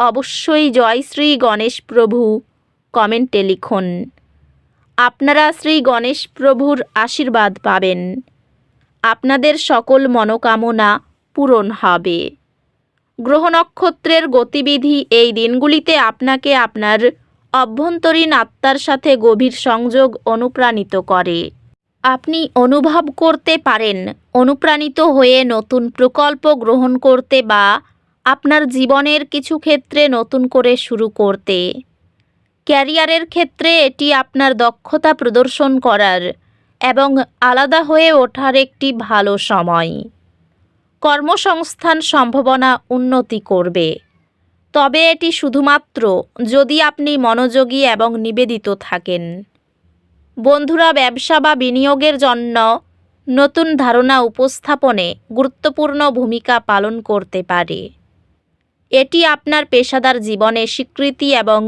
অবশ্যই জয় শ্রী গণেশ প্রভু, কমেন্টে লিখুন। আপনারা শ্রী গণেশ প্রভুর আশীর্বাদ পাবেন। আপনাদের সকল মনোকামনা পূরণ হবে। গ্রহ নক্ষত্রের গতিবিধি এই দিনগুলিতে আপনাকে আপনার অভ্যন্তরীণ আত্মার সাথে গভীর সংযোগ অনুপ্রাণিত করে। আপনি অনুভব করতে পারেন, অনুপ্রাণিত হয়ে নতুন প্রকল্প গ্রহণ করতে বা আপনার জীবনের কিছু ক্ষেত্রে নতুন করে শুরু করতে। ক্যারিয়ারের ক্ষেত্রে এটি আপনার দক্ষতা প্রদর্শন করার এবং আলাদা হয়ে ওঠার একটি ভালো সময়। কর্মসংস্থান সম্ভাবনা উন্নতি করবে। তবে এটি শুধুমাত্র যদি আপনি মনোযোগী এবং নিবেদিত থাকেন। বন্ধুরা, ব্যবসা বা বিনিয়োগের জন্য নতুন ধারণা উপস্থাপনে গুরুত্বপূর্ণ ভূমিকা পালন করতে পারে। এটি আপনার পেশাদার জীবনে স্বীকৃতি এবং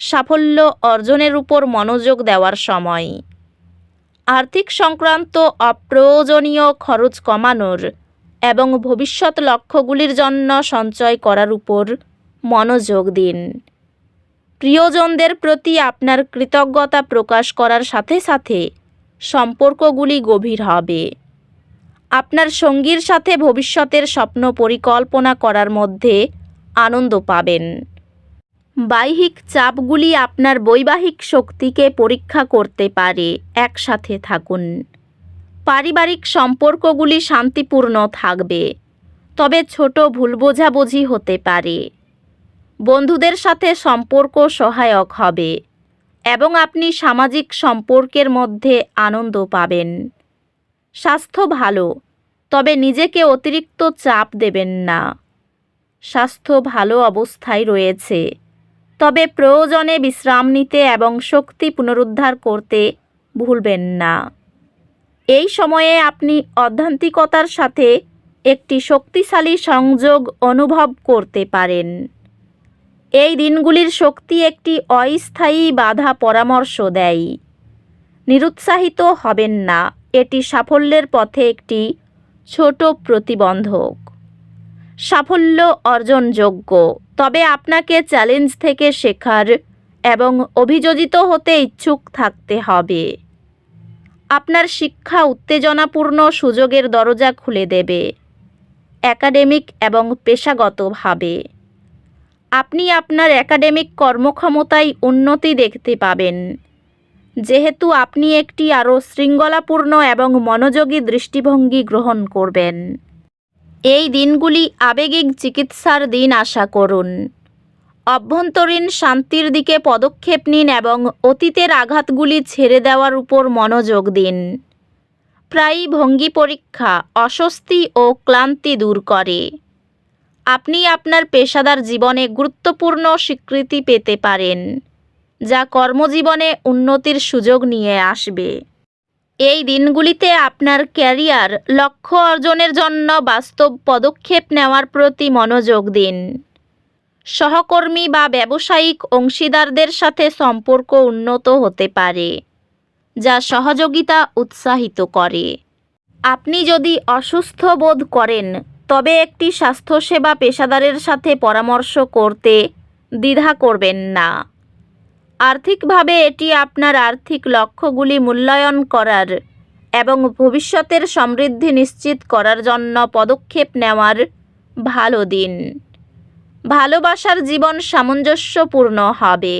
সাফল্য অর্জনের উপর মনোযোগ দেওয়ার সময়। আর্থিক সংক্রান্ত অপ্রয়োজনীয় খরচ কমানোর এবং ভবিষ্যৎ লক্ষ্যগুলির জন্য সঞ্চয় করার উপর মনোযোগ দিন। প্রিয়জনদের প্রতি আপনার কৃতজ্ঞতা প্রকাশ করার সাথে সাথে সম্পর্কগুলি গভীর হবে। আপনার সঙ্গীর সাথে ভবিষ্যতের স্বপ্ন পরিকল্পনা করার মধ্যে আনন্দ পাবেন। বাহ্যিক চাপগুলি আপনার বৈবাহিক শক্তিকে পরীক্ষা করতে পারে। একসাথে থাকুন। পারিবারিক সম্পর্কগুলি শান্তিপূর্ণ থাকবে। তবে ছোট ভুল বোঝাবুঝি হতে পারে। বন্ধুদের সাথে সম্পর্ক সহায়ক হবে এবং আপনি সামাজিক সম্পর্কের মধ্যে আনন্দ পাবেন। স্বাস্থ্য ভালো, তবে নিজেকে অতিরিক্ত চাপ দেবেন না। স্বাস্থ্য ভালো অবস্থায় রয়েছে। তবে প্রয়োজনে বিশ্রাম নিতে এবং শক্তি পুনরুদ্ধার করতে ভুলবেন না। এই সময়ে আপনি অধ্যান্তিকতার সাথে একটি শক্তিশালী সংযোগ অনুভব করতে পারেন। এই দিনগুলির শক্তি একটি অস্থায়ী বাধা পরামর্শ দেয়। নিরুৎসাহিত হবেন না, এটি সাফল্যের পথে একটি ছোট প্রতিবন্ধক। সাফল্য অর্জনযোগ্য। তবে আপনাকে চ্যালেঞ্জ থেকে শেখার এবং অভিযোজিত হতে ইচ্ছুক থাকতে হবে। আপনার শিক্ষা উত্তেজনাপূর্ণ সুযোগের দরজা খুলে দেবে। একাডেমিক এবং পেশাগতভাবে। আপনি আপনার একাডেমিক কর্মক্ষমতায় উন্নতি দেখতে পাবেন। যেহেতু আপনি একটি আরও শৃঙ্খলাপূর্ণ এবং মনোযোগী দৃষ্টিভঙ্গি গ্রহণ করবেন। এই দিনগুলি আবেগিক চিকিৎসার দিন আশা করুন। অভ্যন্তরীণ শান্তির দিকে পদক্ষেপ নিন এবং অতীতের আঘাতগুলি ছেড়ে দেওয়ার উপর মনোযোগ দিন। প্রায়ই ভঙ্গি পরীক্ষা, অস্বস্তি ও ক্লান্তি দূর করে। আপনি আপনার পেশাদার জীবনে গুরুত্বপূর্ণ স্বীকৃতি পেতে পারেন, যা কর্মজীবনে উন্নতির সুযোগ নিয়ে আসবে। এই দিনগুলিতে আপনার ক্যারিয়ার, লক্ষ্য অর্জনের জন্য বাস্তব পদক্ষেপ নেওয়ার প্রতি মনোযোগ দিন। সহকর্মী বা ব্যবসায়িক অংশীদারদের সাথে সম্পর্ক উন্নত হতে পারে, যা সহযোগিতা উৎসাহিত করে। আপনি যদি অসুস্থ বোধ করেন, তবে একটি স্বাস্থ্যসেবা পেশাদারের সাথে পরামর্শ করতে দ্বিধা করবেন না। আর্থিকভাবে এটি আপনার আর্থিক লক্ষ্যগুলি মূল্যায়ন করার এবং ভবিষ্যতের সমৃদ্ধি নিশ্চিত করার জন্য পদক্ষেপ নেওয়ার ভালো দিন। ভালোবাসার জীবন সামঞ্জস্যপূর্ণ হবে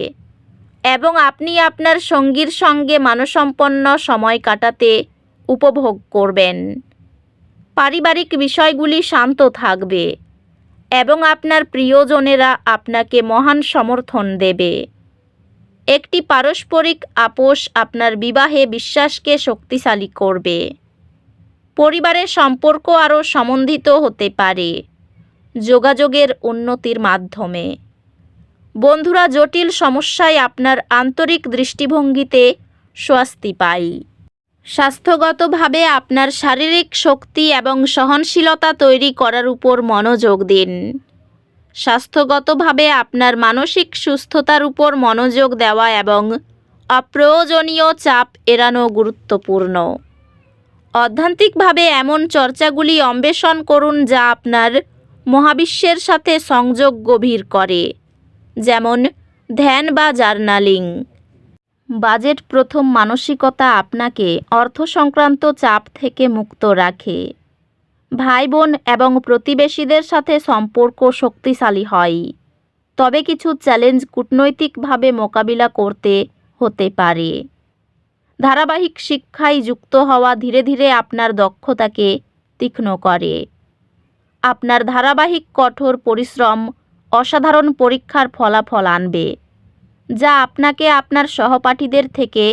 এবং আপনি আপনার সঙ্গীর সঙ্গে মানসম্পন্ন সময় কাটাতে উপভোগ করবেন। পারিবারিক বিষয়গুলি শান্ত থাকবে এবং আপনার প্রিয়জনেরা আপনাকে মহান সমর্থন দেবে। একটি পারস্পরিক আপোষ আপনার বিবাহে বিশ্বাসকে শক্তিশালী করবে। পরিবারের সম্পর্ক আরও সমন্বিত হতে পারে যোগাযোগের উন্নতির মাধ্যমে। বন্ধুরা, জটিল সমস্যায় আপনার আন্তরিক দৃষ্টিভঙ্গিতে স্বস্তি পাই। স্বাস্থ্যগতভাবে আপনার শারীরিক শক্তি এবং সহনশীলতা তৈরি করার উপর মনোযোগ দিন। স্বাস্থ্যগতভাবে আপনার মানসিক সুস্থতার উপর মনোযোগ দেওয়া এবং অপ্রয়োজনীয় চাপ এড়ানো গুরুত্বপূর্ণ। অধ্যান্তিকভাবে এমন চর্চাগুলি অন্বেষণ করুন যা আপনার মহাবিশ্বের সাথে সংযোগ গভীর করে, যেমন ধ্যান বা জার্নালিং। বাজেট প্রথম মানসিকতা আপনাকে অর্থ সংক্রান্ত চাপ থেকে মুক্ত রাখে। ভাই বোন এবং প্রতিবেশীদের সাথে সম্পর্ক শক্তিশালী হয়। তবে কিছু চ্যালেঞ্জ কূটনৈতিকভাবে মোকাবিলা করতে হতে পারে। ধারাবাহিক শিক্ষায় যুক্ত হওয়া ধীরে ধীরে আপনার দক্ষতাকে তীক্ষ্ণ করে। আপনার ধারাবাহিক কঠোর পরিশ্রম অসাধারণ পরীক্ষার ফলাফল আনবে, যা আপনাকে আপনার সহপাঠীদের থেকে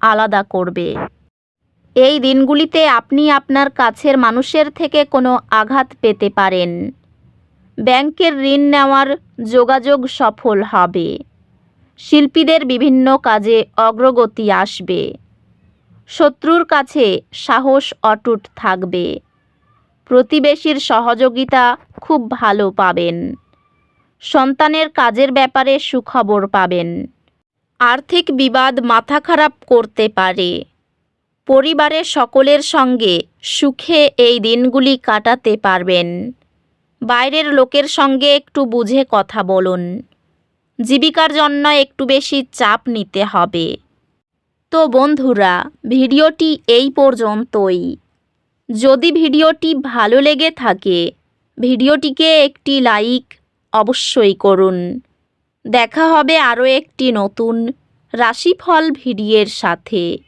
আলাদা করবে। এই দিনগুলিতে আপনি আপনার কাছের মানুষের থেকে কোনো আঘাত পেতে পারেন। ব্যাংকের ঋণ নেওয়ার যোগাযোগ সফল হবে। শিল্পীদের বিভিন্ন কাজে অগ্রগতি আসবে। শত্রুর কাছে সাহস অটুট থাকবে। প্রতিবেশীর সহযোগিতা খুব ভালো পাবেন। সন্তানের কাজের ব্যাপারে সুখবর পাবেন। আর্থিক বিবাদ মাথা খারাপ করতে পারে। পরিবারের সকলের সঙ্গে সুখে এই দিনগুলি কাটাতে পারবেন। বাইরের লোকের সঙ্গে একটু বুঝে কথা বলুন। জীবিকার জন্য একটু বেশি চাপ নিতে হবে। তো বন্ধুরা, ভিডিওটি এই পর্যন্তই। যদি ভিডিওটি ভালো লেগে থাকে, ভিডিওটিকে একটি লাইক অবশ্যই করুন। দেখা হবে আরও একটি নতুন রাশিফল ভিডিওর সাথে।